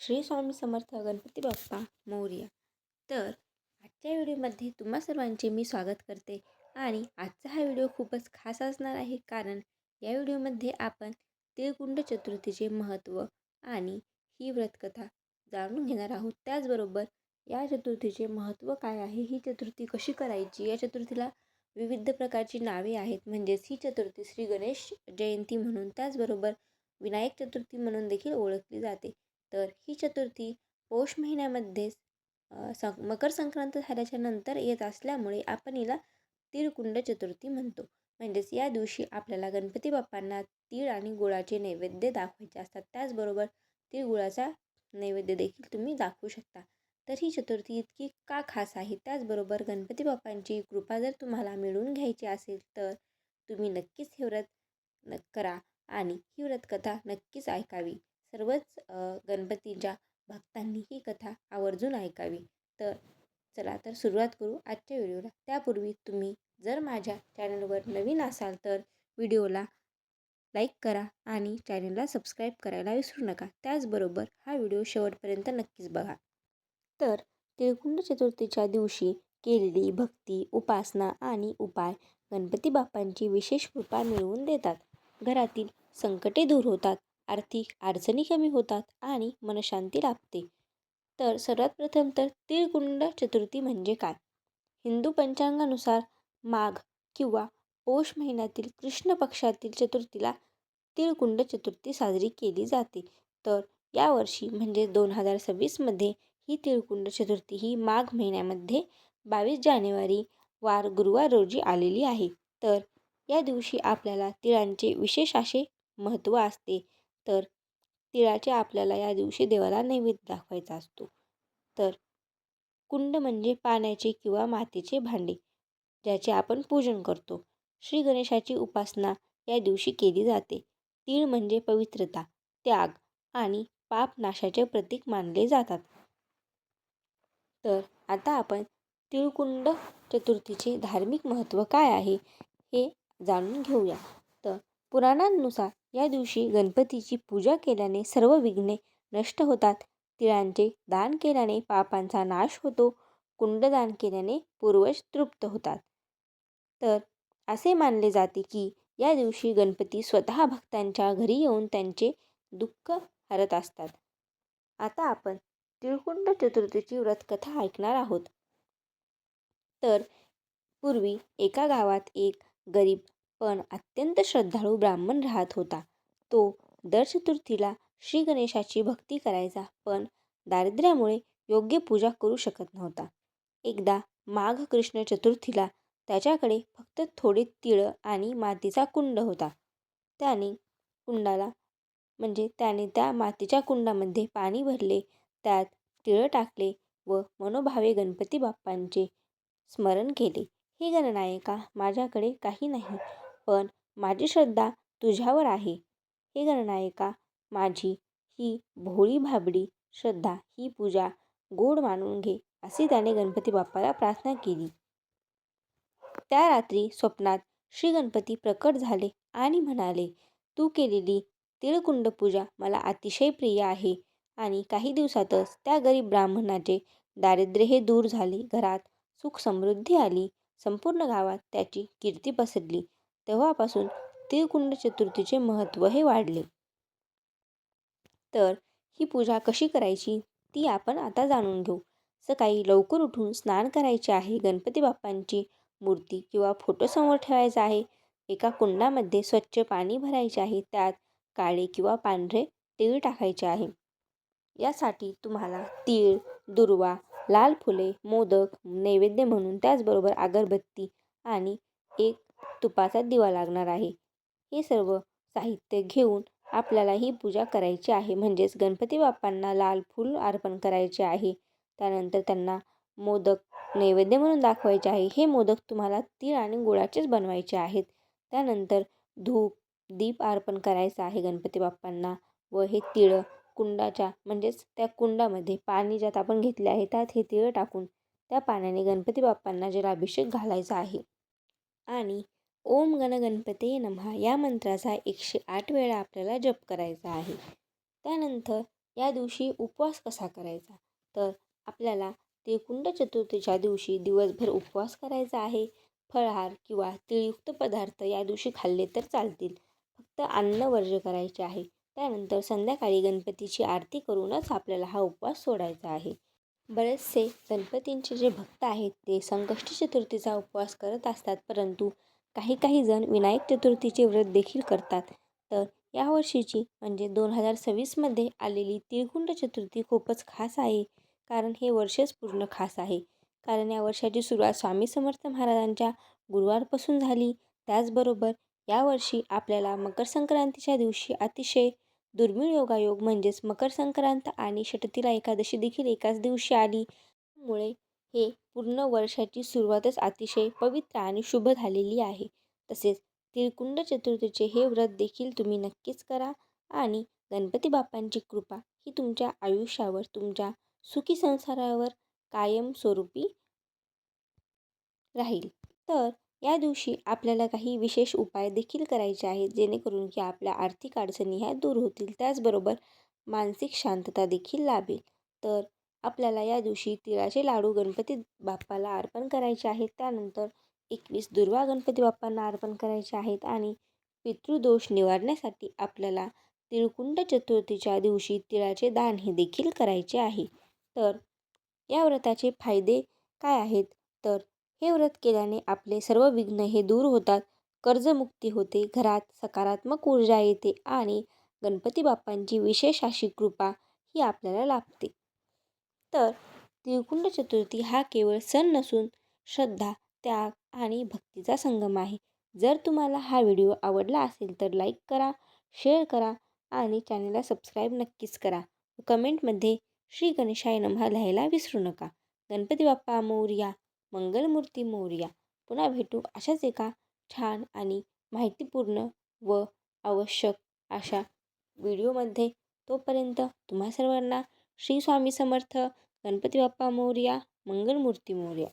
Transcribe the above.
श्री स्वामी समर्थ गणपती बाप्पा मौर्य. तर आजच्या व्हिडिओमध्ये तुम्हा सर्वांचे मी स्वागत करते आणि आजचा हा व्हिडिओ खूपच खास असणार आहे कारण या व्हिडिओमध्ये आपण तिळकुंड चतुर्थीचे महत्त्व आणि ही व्रतकथा जाणून घेणार आहोत. त्याचबरोबर या चतुर्थीचे महत्त्व काय आहे ही चतुर्थी कशी करायची या चतुर्थीला विविध प्रकारची नावे आहेत म्हणजेच ही चतुर्थी श्री गणेश जयंती म्हणून त्याचबरोबर विनायक चतुर्थी म्हणून देखील ओळखली जाते. तर ही चतुर्थी पौष महिन्यामध्येच सं मकर संक्रांत झाल्याच्यानंतर येत असल्यामुळे आपण हिला तिळकुंड चतुर्थी म्हणतो. म्हणजेच या दिवशी आपल्याला गणपती बाप्पांना तीळ आणि गुळाचे नैवेद्य दाखवायचे असतात. त्याचबरोबर तिळगुळाचा नैवेद्य देखील तुम्ही दाखवू शकता. तर ही चतुर्थी इतकी का खास आहे? त्याचबरोबर गणपती बाप्पांची कृपा जर तुम्हाला मिळवून घ्यायची असेल तर तुम्ही नक्कीच हे व्रत करा आणि ही व्रतकथा नक्कीच ऐकावी. सर्वच गणपतीच्या भक्तांनी ही कथा आवर्जून ऐकावी. तर चला तर सुरुवात करू आजच्या व्हिडिओला. त्यापूर्वी तुम्ही जर माझ्या चॅनलवर नवीन असाल तर व्हिडिओला लाईक करा आणि चॅनलला सबस्क्राईब करायला विसरू नका. त्याचबरोबर हा व्हिडिओ शेवटपर्यंत नक्कीच बघा. तर तिळकुंड चतुर्थीच्या दिवशी केलेली भक्ती उपासना आणि उपाय गणपती बाप्पांची विशेष कृपा मिळवून देतात. घरातील संकटे दूर होतात. आर्थिक अडचणी कमी होतात आणि मनशांती लाभते. तर सर्वात प्रथम तर तिळकुंड चतुर्थी म्हणजे काय? हिंदू पंचांगानुसार माघ किंवा पौष महिन्यातील कृष्ण पक्षातील चतुर्थीला तिळकुंड चतुर्थी साजरी केली जाते. तर यावर्षी म्हणजे दोन हजार सव्वीसमध्ये ही तिळकुंड चतुर्थी ही माघ महिन्यामध्ये बावीस जानेवारी वार गुरुवार रोजी आलेली आहे. तर या दिवशी आपल्याला तिळांचे विशेष असे महत्त्व असते. तर तिळाचे आपल्याला या दिवशी देवाला नैवेद्य दाखवायचा असतो. तर कुंड म्हणजे पाण्याचे किंवा मातीचे भांडे ज्याचे आपण पूजन करतो. श्री गणेशाची उपासना या दिवशी केली जाते. तीळ म्हणजे पवित्रता त्याग आणि पाप नाशाचे प्रतीक मानले जातात. तर आता आपण तिळकुंड चतुर्थीचे धार्मिक महत्त्व काय आहे हे जाणून घेऊया. तर पुराणांनुसार या दिवशी गणपतीची पूजा केल्याने सर्व विघ्ने नष्ट होतात. तिळांचे दान केल्याने पापांचा नाश होतो. कुंडदान केल्याने पूर्वज तृप्त होतात. तर असे मानले जाते की या दिवशी गणपती स्वतः भक्तांच्या घरी येऊन त्यांचे दुःख हरत असतात. आता आपण तिळकुंड चतुर्थीची व्रतकथा ऐकणार आहोत. तर पूर्वी एका गावात एक गरीब पण अत्यंत श्रद्धाळू ब्राह्मण राहत होता. तो दर चतुर्थीला श्री गणेशाची भक्ती करायचा पण दारिद्र्यामुळे योग्य पूजा करू शकत नव्हता. एकदा माघ कृष्ण चतुर्थीला त्याच्याकडे फक्त थोडे तिळं आणि मातीचा कुंड होता. त्याने कुंडाला म्हणजे त्याने त्या मातीच्या कुंडामध्ये पाणी भरले त्यात तिळं टाकले व मनोभावे गणपती बाप्पांचे स्मरण केले. हे गणनायका माझ्याकडे काही नाही. पण माझी श्रद्धा तुझ्यावर आहे. हे गणनायका माझी ही भोळी भाबडी श्रद्धा ही पूजा गोड मानून घे अशी त्याने गणपती बाप्पाला प्रार्थना केली. त्या रात्री स्वप्नात श्री गणपती प्रकट झाले आणि म्हणाले तू केलेली तिळकुंड पूजा मला अतिशय प्रिय आहे आणि काही दिवसातच त्या गरीब ब्राह्मणाचे दारिद्र्य हे दूर झाले. घरात सुख समृद्धी आली. संपूर्ण गावात त्याची कीर्ती पसरली. तेव्हापासून तिळकुंड चतुर्थीचे महत्त्व हे वाढले. तर ही पूजा कशी करायची ती आपण आता जाणून घेऊ. सकाळी लवकर उठून स्नान करायचे आहे. गणपती बाप्पांची मूर्ती किंवा फोटो समोर ठेवायचा आहे. एका कुंडामध्ये स्वच्छ पाणी भरायचे आहे. त्यात काळे किंवा पांढरे तीळ टाकायचे आहे. यासाठी तुम्हाला तीळ दुर्वा लाल फुले मोदक नैवेद्य म्हणून त्याचबरोबर अगरबत्ती आणि एक तुपाचा दिवा लागणार आहे. हे सर्व साहित्य घेऊन आपल्याला ही पूजा करायची आहे. म्हणजेच गणपती बाप्पांना लाल फूल अर्पण करायचे आहे. त्यानंतर त्यांना मोदक नैवेद्य म्हणून दाखवायचे आहे. हे मोदक तुम्हाला तीळ आणि गुळाचेच बनवायचे आहेत. त्यानंतर धूप दीप अर्पण करायचं आहे गणपती बाप्पांना व हे तिळं कुंडाच्या म्हणजेच त्या कुंडामध्ये पाणी ज्यात आपण घेतले आहे त्यात हे तिळं टाकून त्या पाण्याने गणपती बाप्पांना जलाभिषेक घालायचा आहे. आणि ओम गणगणपते नमहा या मंत्राचा एकशे आठ वेळा आपल्याला जप करायचा आहे. त्यानंतर या दिवशी उपवास कसा करायचा? तर आपल्याला त्रिकुंड चतुर्थीच्या दिवशी दिवसभर उपवास करायचा आहे. फळहार किंवा तिळयुक्त पदार्थ या दिवशी खाल्ले तर चालतील. फक्त अन्न वर्ज्य करायचे आहे. त्यानंतर संध्याकाळी गणपतीची आरती करूनच आपल्याला हा उपवास सोडायचा आहे. बरेचसे गणपतींचे जे भक्त आहेत ते संकष्टी चतुर्थीचा उपवास करत असतात. परंतु काही काही जण विनायक चतुर्थीचे व्रत देखील करतात. तर यावर्षीची म्हणजे दोन हजार सव्वीसमध्ये आलेली तिळगुंड चतुर्थी खूपच खास आहे. कारण हे वर्षच पूर्ण खास आहे. कारण या वर्षाची सुरुवात स्वामी समर्थ महाराजांच्या गुरुवारपासून झाली. त्याचबरोबर यावर्षी आपल्याला मकर संक्रांतीच्या दिवशी अतिशय दुर्मिळ योगायोग म्हणजेच मकर संक्रांत आणि षटतिला एकादशी देखील एकाच दिवशी आली. त्यामुळे हे पूर्ण वर्षाची सुरुवातच अतिशय पवित्र आणि शुभ झालेली आहे. तसेच त्रिकुंड चतुर्थीचे हे व्रत देखील तुम्ही नक्कीच करा आणि गणपती बाप्पांची कृपा ही तुमच्या आयुष्यावर तुमच्या सुखी संसारावर कायमस्वरूपी राहील. तर या दिवशी आपल्याला काही विशेष उपाय देखील करायचे आहेत जेणेकरून की आपल्या आर्थिक अडचणी ह्या दूर होतील. त्याचबरोबर मानसिक शांतता देखील लाभेल. तर आपल्याला या दिवशी तिळाचे लाडू गणपती बाप्पाला अर्पण करायचे आहेत. त्यानंतर एकवीस दुर्वा गणपती बाप्पांना अर्पण करायचे आहेत आणि पितृदोष निवारण्यासाठी आपल्याला तिळकुंड चतुर्थीच्या दिवशी तिळाचे दान हे देखील करायचे आहे. तर या व्रताचे फायदे काय आहेत? तर हे व्रत केल्याने आपले सर्व विघ्न हे दूर होतात. कर्जमुक्ती होते. घरात सकारात्मक ऊर्जा येते आणि गणपती बाप्पांची विशेष अशी कृपा ही आपल्याला लाभते. तर त्रिकुंड चतुर्थी हा केवळ सण नसून श्रद्धा त्याग आणि भक्तीचा संगम आहे. जर तुम्हाला हा व्हिडिओ आवडला असेल तर लाईक करा शेअर करा आणि चॅनलला सबस्क्राईब नक्कीच करा. कमेंटमध्ये श्री गणेशाय नमहा लिहायला विसरू नका. गणपती बाप्पा मौर्या मंगलमूर्ती मोरया. पुन्हा भेटू अशाच एका छान आणि माहितीपूर्ण व आवश्यक अशा व्हिडिओमध्ये. तोपर्यंत तुम्हा सर्वांना श्री स्वामी समर्थ गणपती बाप्पा मोरया मंगलमूर्ती मोरया.